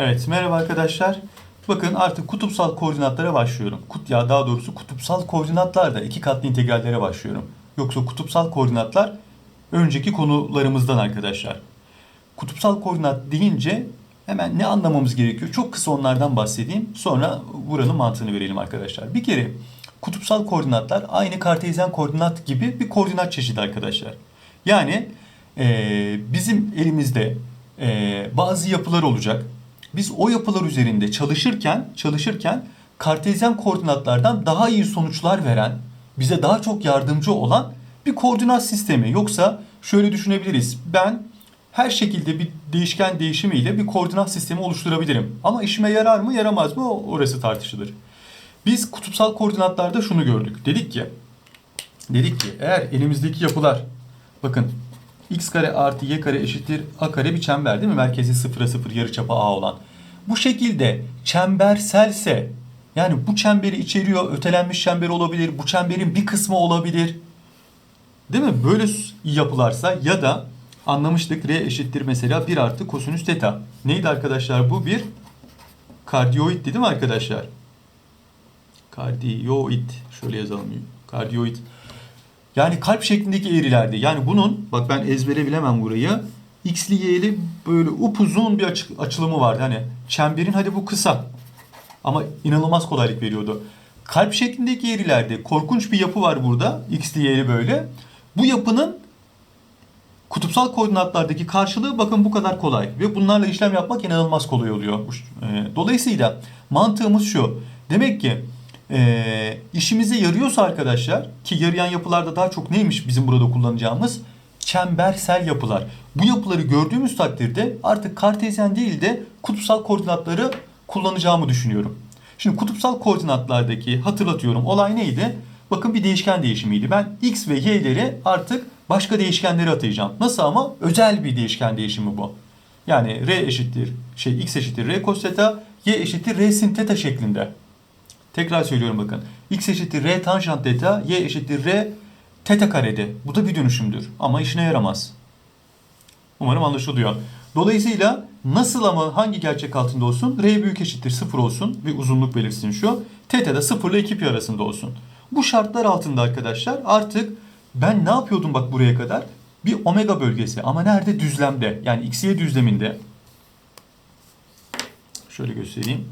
Evet merhaba arkadaşlar. Bakın artık kutupsal koordinatlara başlıyorum. Kut ya daha doğrusu kutupsal koordinatlarda iki katlı integrallere başlıyorum. Yoksa kutupsal koordinatlar önceki konularımızdan arkadaşlar. Kutupsal koordinat deyince hemen ne anlamamız gerekiyor? Çok kısa onlardan bahsedeyim. Sonra buranın mantığını verelim arkadaşlar. Bir kere kutupsal koordinatlar aynı kartezyen koordinat gibi bir koordinat çeşidi arkadaşlar. Yani eee, bizim elimizde eee, bazı yapılar olacak. Biz o yapılar üzerinde çalışırken çalışırken kartezyen koordinatlardan daha iyi sonuçlar veren, bize daha çok yardımcı olan bir koordinat sistemi. Yoksa şöyle düşünebiliriz. Ben her şekilde bir değişken değişimiyle bir koordinat sistemi oluşturabilirim. Ama işime yarar mı yaramaz mı orası tartışılır. Biz kutupsal koordinatlarda şunu gördük. Dedik ki dedik ki eğer elimizdeki yapılar bakın x kare artı y kare eşittir a kare bir çember değil mi? Merkezi sıfıra sıfır yarıçapı a olan. Bu şekilde çemberselse yani bu çemberi içeriyor ötelenmiş çember olabilir. Bu çemberin bir kısmı olabilir. Değil mi? Böyle yapılarsa ya da anlamıştık r eşittir mesela 1 artı kosinüs teta. Neydi arkadaşlar bu? Bir kardioid değil mi arkadaşlar? Kardioid. Şöyle yazalım. Kardioid. Yani kalp şeklindeki eğrilerde. Yani bunun bak ben ezbere bilemem burayı. X'li Y'li böyle upuzun bir açı- açılımı vardı. Hani çemberin hadi bu kısa. Ama inanılmaz kolaylık veriyordu. Kalp şeklindeki eğrilerde korkunç bir yapı var burada. X'li Y'li böyle. Bu yapının kutupsal koordinatlardaki karşılığı bakın bu kadar kolay. Ve bunlarla işlem yapmak inanılmaz kolay oluyor. Ee, Dolayısıyla mantığımız şu. Demek ki e, işimize yarıyorsa arkadaşlar ki yarayan yapılarda daha çok neymiş bizim burada kullanacağımız? Çembersel yapılar. Bu yapıları gördüğümüz takdirde artık kartezyen değil de kutupsal koordinatları kullanacağımı düşünüyorum. Şimdi kutupsal koordinatlardaki hatırlatıyorum olay neydi? Bakın bir değişken değişimiydi. Ben x ve y'leri artık başka değişkenlere atayacağım. Nasıl ama? Özel bir değişken değişimi bu. Yani r eşittir şey x eşittir r cos theta, y eşittir r sin theta şeklinde. Tekrar söylüyorum bakın. x eşittir r tanjant theta, y eşittir r theta karede. Bu da bir dönüşümdür ama işine yaramaz. Umarım anlaşılıyor. Dolayısıyla nasıl ama hangi gerçek altında olsun? R büyük eşittir 0 olsun. Bir uzunluk belirsin şu. Theta da 0 ile 2 pi arasında olsun. Bu şartlar altında arkadaşlar artık ben ne yapıyordum bak buraya kadar? Bir omega bölgesi ama nerede? Düzlemde. Yani x'ye düzleminde. Şöyle göstereyim.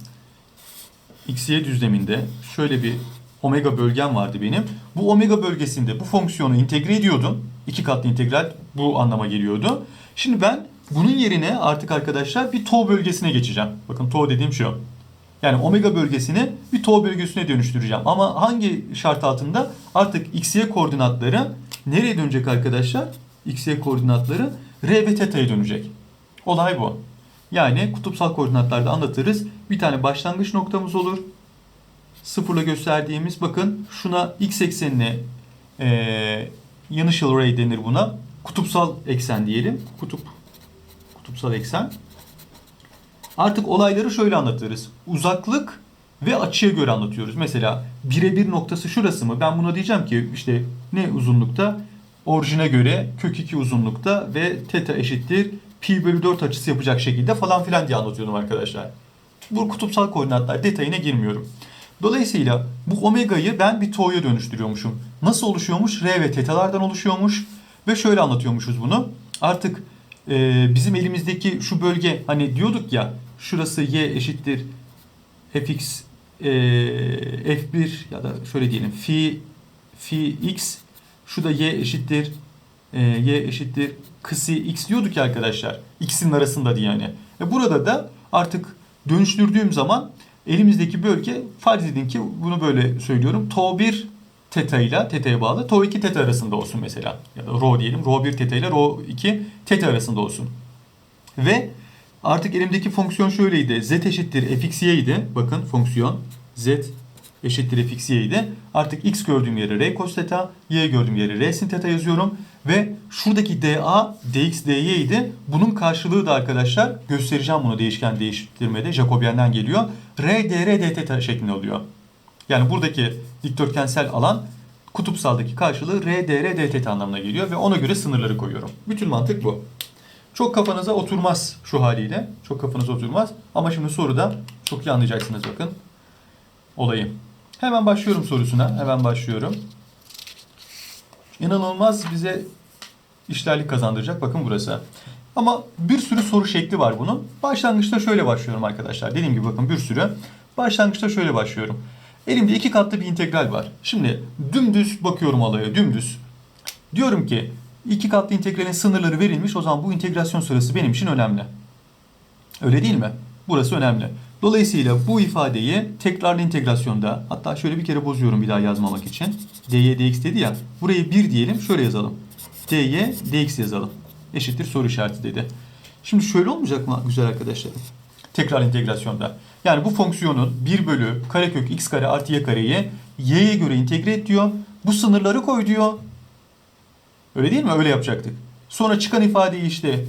X'ye düzleminde şöyle bir omega bölgem vardı benim. Bu omega bölgesinde bu fonksiyonu integre ediyordum. İki katlı integral bu anlama geliyordu. Şimdi ben bunun yerine artık arkadaşlar bir tau bölgesine geçeceğim. Bakın tau dediğim şu. Yani omega bölgesini bir tau bölgesine dönüştüreceğim. Ama hangi şart altında? Artık xy koordinatları nereye dönecek arkadaşlar? xy koordinatları r ve teta'ya dönecek. Olay bu. Yani kutupsal koordinatlarda anlatırız. Bir tane başlangıç noktamız olur. Sıfırla gösterdiğimiz bakın şuna x eksenine eee yanışıl ray denir buna. Kutupsal eksen diyelim. Kutup kutupsal eksen. Artık olayları şöyle anlatırız. Uzaklık ve açıya göre anlatıyoruz. Mesela birebir noktası şurası mı? Ben buna diyeceğim ki işte ne uzunlukta? Orijine göre kök 2 uzunlukta ve teta eşittir pi bölü 4 açısı yapacak şekilde falan filan diye anlatıyordum arkadaşlar. Bu kutupsal koordinatlar detayına girmiyorum. Dolayısıyla bu omega'yı ben bir tau'ya dönüştürüyormuşum. Nasıl oluşuyormuş? R ve tetalardan oluşuyormuş. Ve şöyle anlatıyormuşuz bunu. Artık e, bizim elimizdeki şu bölge hani diyorduk ya şurası y eşittir fx e, f1 ya da şöyle diyelim fi fi x şu da y eşittir e, y eşittir kısi x diyorduk ya arkadaşlar. X'in arasında diye yani. E burada da artık dönüştürdüğüm zaman elimizdeki bölge farz edin ki bunu böyle söylüyorum. Tau 1 teta ile teta'ya bağlı. Tau 2 teta arasında olsun mesela. Ya da rho diyelim. Rho 1 teta ile rho 2 teta arasında olsun. Ve artık elimdeki fonksiyon şöyleydi. Z eşittir fxy idi. Bakın fonksiyon z eşittir fxy idi. Artık x gördüğüm yere r cos theta, y gördüğüm yere r sin theta yazıyorum. Ve şuradaki dA dx dy idi. Bunun karşılığı da arkadaşlar göstereceğim bunu değişken değiştirmede. Jacobian'den geliyor. r dr d theta şeklinde oluyor. Yani buradaki dikdörtgensel alan kutupsaldaki karşılığı r dr d theta anlamına geliyor ve ona göre sınırları koyuyorum. Bütün mantık bu. Çok kafanıza oturmaz şu haliyle. Çok kafanıza oturmaz. Ama şimdi soruda çok iyi anlayacaksınız bakın. Olayı. Hemen başlıyorum sorusuna. Hemen başlıyorum. İnanılmaz bize işlerlik kazandıracak. Bakın burası. Ama bir sürü soru şekli var bunun. Başlangıçta şöyle başlıyorum arkadaşlar. Dediğim gibi bakın bir sürü. Başlangıçta şöyle başlıyorum. Elimde iki katlı bir integral var. Şimdi dümdüz bakıyorum olaya dümdüz. Diyorum ki iki katlı integralin sınırları verilmiş. O zaman bu integrasyon sırası benim için önemli. Öyle değil mi? Burası önemli. Dolayısıyla bu ifadeyi tekrarlı integrasyonda hatta şöyle bir kere bozuyorum bir daha yazmamak için. dy dx dedi ya. Burayı 1 diyelim şöyle yazalım. Dy dx yazalım. Eşittir soru işareti dedi. Şimdi şöyle olmayacak mı güzel arkadaşlarım? Tekrar integrasyonda. Yani bu fonksiyonun 1 bölü karekök x kare artı y kareyi y'ye göre integre et diyor. Bu sınırları koy diyor. Öyle değil mi? Öyle yapacaktık. Sonra çıkan ifadeyi işte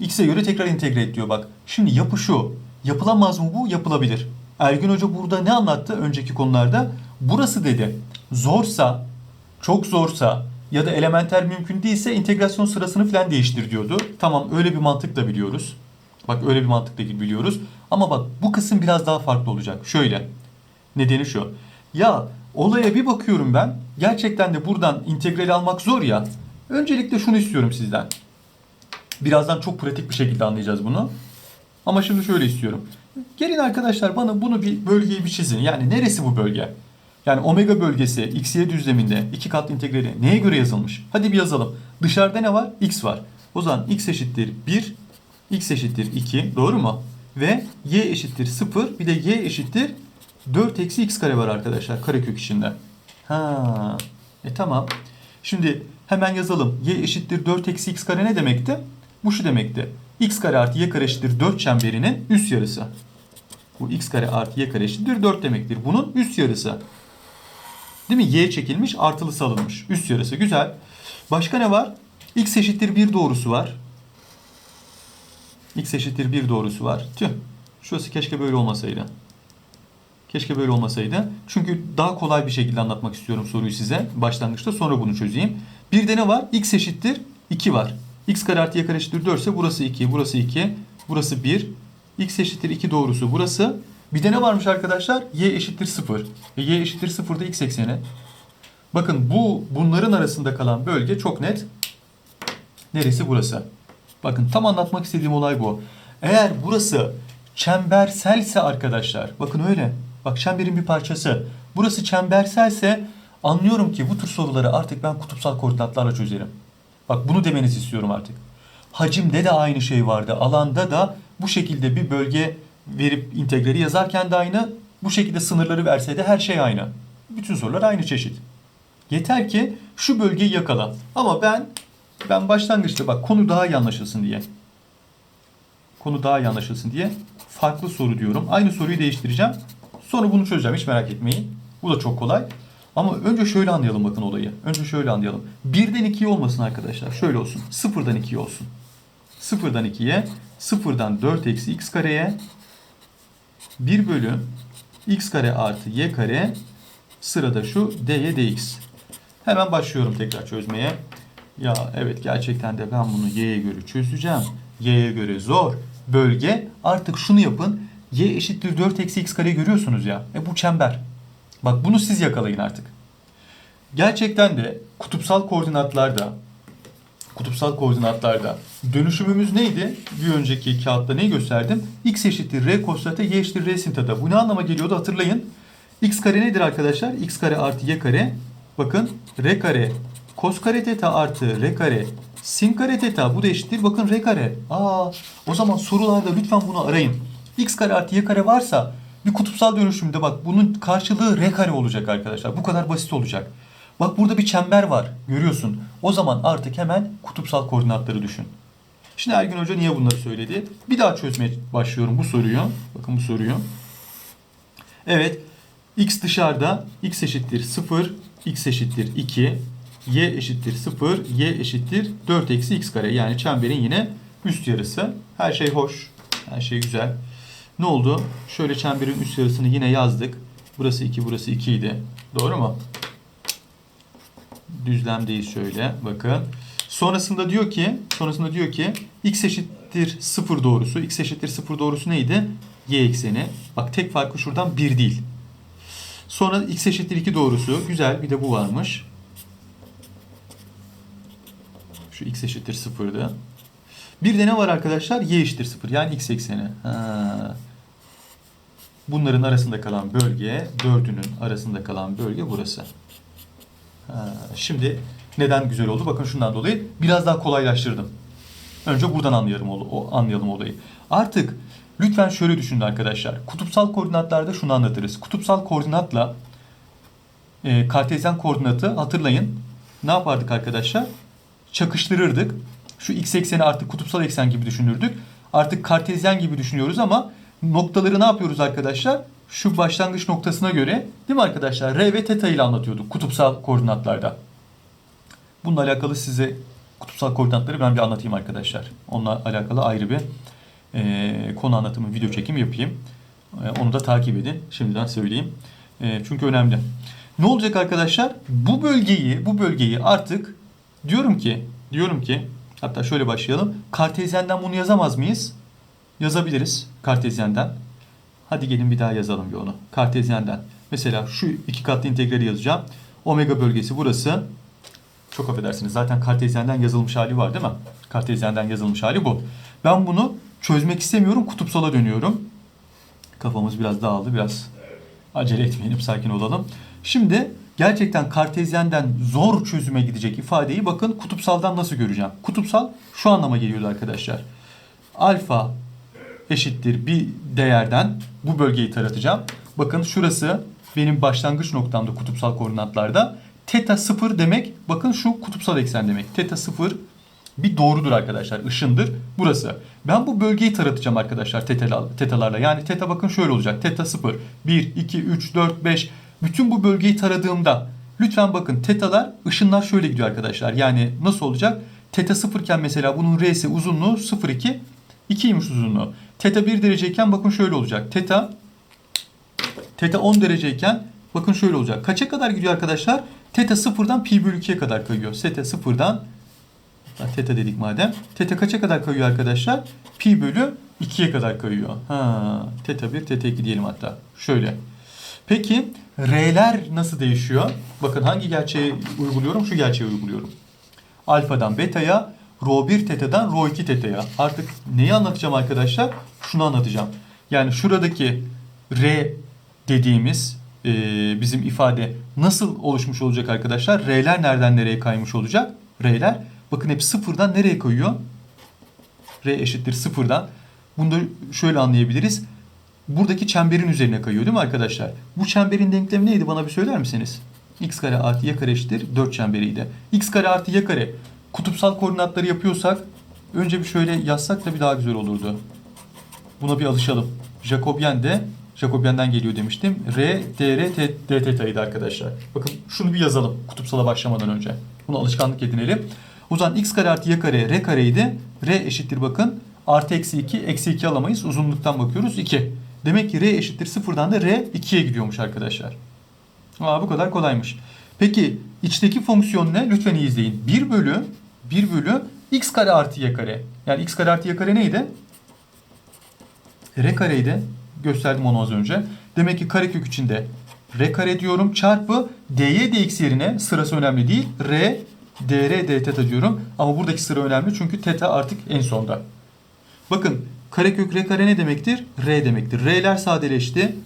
x'e göre tekrar integre et diyor bak. Şimdi yapı şu. Yapılamaz mı bu? Yapılabilir. Ergün Hoca burada ne anlattı önceki konularda? Burası dedi. Zorsa, çok zorsa ya da elementer mümkün değilse integrasyon sırasını falan değiştir diyordu. Tamam öyle bir mantık da biliyoruz. Bak öyle bir mantık da biliyoruz. Ama bak bu kısım biraz daha farklı olacak. Şöyle. Nedeni şu. Ya olaya bir bakıyorum ben. Gerçekten de buradan integral almak zor ya. Öncelikle şunu istiyorum sizden. Birazdan çok pratik bir şekilde anlayacağız bunu. Ama şimdi şöyle istiyorum. Gelin arkadaşlar bana bunu bir bölgeyi bir çizin. Yani neresi bu bölge? Yani omega bölgesi x y düzleminde iki katlı integrali neye göre yazılmış? Hadi bir yazalım. Dışarıda ne var? x var. O zaman x eşittir 1, x eşittir 2. Doğru mu? Ve y eşittir 0. Bir de y eşittir 4 eksi x kare var arkadaşlar karekök içinde. Ha, e tamam. Şimdi hemen yazalım. y eşittir 4 eksi x kare ne demekti? Bu şu demekti. x kare artı y kare eşittir 4 çemberinin üst yarısı. Bu x kare artı y kare eşittir 4 demektir. Bunun üst yarısı. Değil mi? Y çekilmiş artılısı alınmış. Üst yarısı. Güzel. Başka ne var? x eşittir 1 doğrusu var. x eşittir 1 doğrusu var. Tüh. Şurası keşke böyle olmasaydı. Keşke böyle olmasaydı. Çünkü daha kolay bir şekilde anlatmak istiyorum soruyu size. Başlangıçta sonra bunu çözeyim. Bir de ne var? x eşittir 2 var. x kare artı y kare eşittir 4 ise burası 2, burası 2, burası 1. x eşittir 2 doğrusu burası. Bir de ne varmış arkadaşlar? y eşittir 0. E, y eşittir 0 da x ekseni. Bakın bu bunların arasında kalan bölge çok net. Neresi burası? Bakın tam anlatmak istediğim olay bu. Eğer burası çemberselse arkadaşlar bakın öyle. Bak çemberin bir parçası. Burası çemberselse anlıyorum ki bu tür soruları artık ben kutupsal koordinatlarla çözerim. Bak bunu demenizi istiyorum artık. Hacimde de aynı şey vardı. Alanda da bu şekilde bir bölge verip integrali yazarken de aynı. Bu şekilde sınırları verse de her şey aynı. Bütün sorular aynı çeşit. Yeter ki şu bölgeyi yakala. Ama ben ben başlangıçta bak konu daha iyi anlaşılsın diye. Konu daha iyi anlaşılsın diye farklı soru diyorum. Aynı soruyu değiştireceğim. Sonra bunu çözeceğim hiç merak etmeyin. Bu da çok kolay. Ama önce şöyle anlayalım bakın olayı. Önce şöyle anlayalım. Birden 2'ye olmasın arkadaşlar. Şöyle olsun. Sıfırdan 2'ye olsun. Sıfırdan 2'ye, sıfırdan 4 eksi x kareye 1 bölü x kare artı y kare sırada şu dy dx. Hemen başlıyorum tekrar çözmeye. Ya evet gerçekten de ben bunu y'ye göre çözeceğim. Y'ye göre zor. Bölge artık şunu yapın. Y eşittir 4 eksi x kare görüyorsunuz ya. E bu çember. Bak bunu siz yakalayın artık. Gerçekten de kutupsal koordinatlarda kutupsal koordinatlarda dönüşümümüz neydi? Bir önceki kağıtta neyi gösterdim? x eşittir r cos theta, y eşittir r sin. Bu ne anlama geliyordu hatırlayın. x kare nedir arkadaşlar? x kare artı y kare. Bakın r kare cos kare theta artı r kare sin kare theta. Bu da eşittir. Bakın r kare. Aa, o zaman sorularda lütfen bunu arayın. x kare artı y kare varsa bir kutupsal dönüşümde bak bunun karşılığı r kare olacak arkadaşlar. Bu kadar basit olacak. Bak burada bir çember var. Görüyorsun. O zaman artık hemen kutupsal koordinatları düşün. Şimdi Ergün Hoca niye bunları söyledi? Bir daha çözmeye başlıyorum bu soruyu. Bakın bu soruyu. Evet. X dışarıda. X eşittir 0. X eşittir 2. Y eşittir 0. Y eşittir 4 eksi x kare. Yani çemberin yine üst yarısı. Her şey hoş. Her şey güzel. Ne oldu? Şöyle çemberin üst yarısını yine yazdık. Burası 2, burası 2 idi. Doğru mu? Düzlemdeyiz şöyle. Bakın. Sonrasında diyor ki, sonrasında diyor ki x eşittir 0 doğrusu. x eşittir 0 doğrusu neydi? y ekseni. Bak tek farkı şuradan 1 değil. Sonra x eşittir 2 doğrusu. Güzel bir de bu varmış. Şu x eşittir 0'dı. Bir de ne var arkadaşlar? y eşittir 0 yani x ekseni. Ha. Bunların arasında kalan bölge, dördünün arasında kalan bölge burası. Şimdi neden güzel oldu? Bakın şundan dolayı biraz daha kolaylaştırdım. Önce buradan anlayalım, anlayalım olayı. Artık lütfen şöyle düşünün arkadaşlar. Kutupsal koordinatlarda şunu anlatırız. Kutupsal koordinatla e, kartezyen koordinatı hatırlayın. Ne yapardık arkadaşlar? Çakıştırırdık. Şu x ekseni artık kutupsal eksen gibi düşünürdük. Artık kartezyen gibi düşünüyoruz ama noktaları ne yapıyoruz arkadaşlar? Şu başlangıç noktasına göre değil mi arkadaşlar? R ve teta ile anlatıyorduk kutupsal koordinatlarda. Bununla alakalı size kutupsal koordinatları ben bir anlatayım arkadaşlar. Onunla alakalı ayrı bir e, konu anlatımı, video çekim yapayım. E, onu da takip edin. Şimdiden söyleyeyim. E, çünkü önemli. Ne olacak arkadaşlar? Bu bölgeyi, bu bölgeyi artık diyorum ki, diyorum ki hatta şöyle başlayalım. Kartezyenden bunu yazamaz mıyız? Yazabiliriz Kartezyenden. Hadi gelin bir daha yazalım onu. Kartezyenden. Mesela şu iki katlı integrali yazacağım. Omega bölgesi burası. Çok affedersiniz. Zaten kartezyenden yazılmış hali var değil mi? Kartezyenden yazılmış hali bu. Ben bunu çözmek istemiyorum. Kutupsala dönüyorum. Kafamız biraz dağıldı. Biraz acele etmeyelim. Sakin olalım. Şimdi gerçekten kartezyenden zor çözüme gidecek ifadeyi bakın kutupsaldan nasıl göreceğim. Kutupsal şu anlama geliyordu arkadaşlar. Alfa eşittir bir değerden bu bölgeyi taratacağım. Bakın şurası benim başlangıç noktamda kutupsal koordinatlarda. Teta 0 demek bakın şu kutupsal eksen demek. Teta 0 bir doğrudur arkadaşlar. ışındır. Burası. Ben bu bölgeyi taratacağım arkadaşlar tetalar, tetalarla. Yani teta bakın şöyle olacak. Teta 0, 1, 2, 3, 4, 5. Bütün bu bölgeyi taradığımda lütfen bakın tetalar ışınlar şöyle gidiyor arkadaşlar. Yani nasıl olacak? Teta 0 iken mesela bunun R'si uzunluğu 0,2 2'ymiş uzunluğu. Teta 1 dereceyken bakın şöyle olacak. Teta Teta 10 dereceyken bakın şöyle olacak. Kaça kadar gidiyor arkadaşlar? Teta 0'dan pi bölü 2'ye kadar kayıyor. Teta 0'dan teta dedik madem. Teta kaça kadar kayıyor arkadaşlar? Pi bölü 2'ye kadar kayıyor. Ha, teta 1, teta 2 diyelim hatta. Şöyle. Peki R'ler nasıl değişiyor? Bakın hangi gerçeği uyguluyorum? Şu gerçeği uyguluyorum. Alfadan beta'ya, rho 1 teta'dan rho 2 teta'ya. Artık neyi anlatacağım arkadaşlar? Şunu anlatacağım. Yani şuradaki R dediğimiz e, bizim ifade nasıl oluşmuş olacak arkadaşlar? R'ler nereden nereye kaymış olacak? R'ler bakın hep sıfırdan nereye kayıyor? R eşittir sıfırdan. Bunu da şöyle anlayabiliriz. Buradaki çemberin üzerine kayıyor değil mi arkadaşlar? Bu çemberin denklemi neydi bana bir söyler misiniz? x kare artı y kare eşittir 4 çemberiydi. x kare artı y kare kutupsal koordinatları yapıyorsak önce bir şöyle yazsak da bir daha güzel olurdu. Buna bir alışalım. Jacobian de Jacobian'dan geliyor demiştim. R, dr, t, d teta'ydı arkadaşlar. Bakın şunu bir yazalım kutupsala başlamadan önce. Bunu alışkanlık edinelim. O zaman x kare artı y kare r kareydi. R eşittir bakın. Artı eksi 2, eksi 2 alamayız. Uzunluktan bakıyoruz 2. Demek ki r eşittir sıfırdan da r 2'ye gidiyormuş arkadaşlar. Aa, bu kadar kolaymış. Peki içteki fonksiyon ne? Lütfen iyi izleyin. 1 bölü 1 bölü x kare artı y kare. Yani x kare artı y kare neydi? R kareydi. Gösterdim onu az önce. Demek ki karekök içinde R kare diyorum çarpı dy dx yerine sırası önemli değil. R dr d teta diyorum. Ama buradaki sıra önemli çünkü teta artık en sonda. Bakın karekök r kare ne demektir? R demektir. R'ler sadeleşti.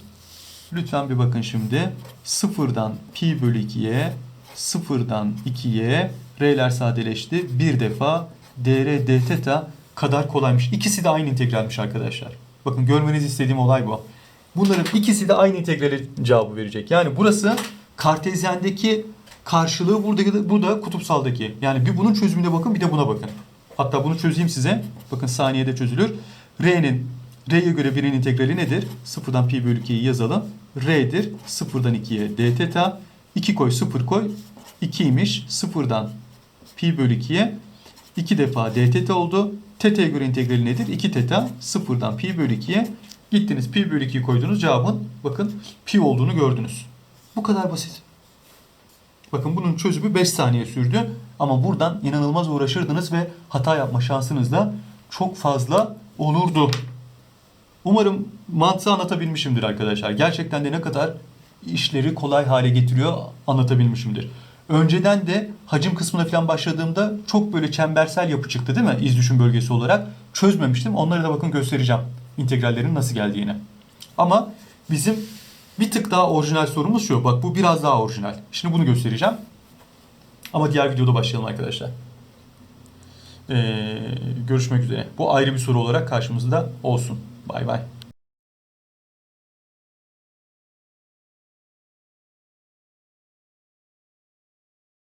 Lütfen bir bakın şimdi. Sıfırdan pi bölü 2'ye, sıfırdan 2'ye R'ler sadeleşti. Bir defa dr d teta kadar kolaymış. İkisi de aynı integralmiş arkadaşlar. Bakın görmenizi istediğim olay bu. Bunların ikisi de aynı integrali cevabı verecek. Yani burası kartezyendeki karşılığı buradaki bu da kutupsaldaki. Yani bir bunun çözümüne bakın bir de buna bakın. Hatta bunu çözeyim size. Bakın saniyede çözülür. R'nin R'ye göre 1'in integrali nedir? 0'dan pi bölü 2'yi yazalım. R'dir. 0'dan 2'ye d teta. 2 koy 0 koy. 2'ymiş. 0'dan pi bölü 2'ye 2 defa d teta oldu. Teta'ya göre integrali nedir? 2 teta 0'dan pi bölü 2'ye gittiniz pi bölü 2'yi koydunuz cevabın bakın pi olduğunu gördünüz. Bu kadar basit. Bakın bunun çözümü 5 saniye sürdü. Ama buradan inanılmaz uğraşırdınız ve hata yapma şansınız da çok fazla olurdu. Umarım mantığı anlatabilmişimdir arkadaşlar. Gerçekten de ne kadar işleri kolay hale getiriyor anlatabilmişimdir. Önceden de hacim kısmına falan başladığımda çok böyle çembersel yapı çıktı değil mi? İz düşüm bölgesi olarak. Çözmemiştim. Onları da bakın göstereceğim. İntegrallerin nasıl geldiğini. Ama bizim bir tık daha orijinal sorumuz şu. Bak bu biraz daha orijinal. Şimdi bunu göstereceğim. Ama diğer videoda başlayalım arkadaşlar. Ee, görüşmek üzere. Bu ayrı bir soru olarak karşımızda olsun. Bay bay.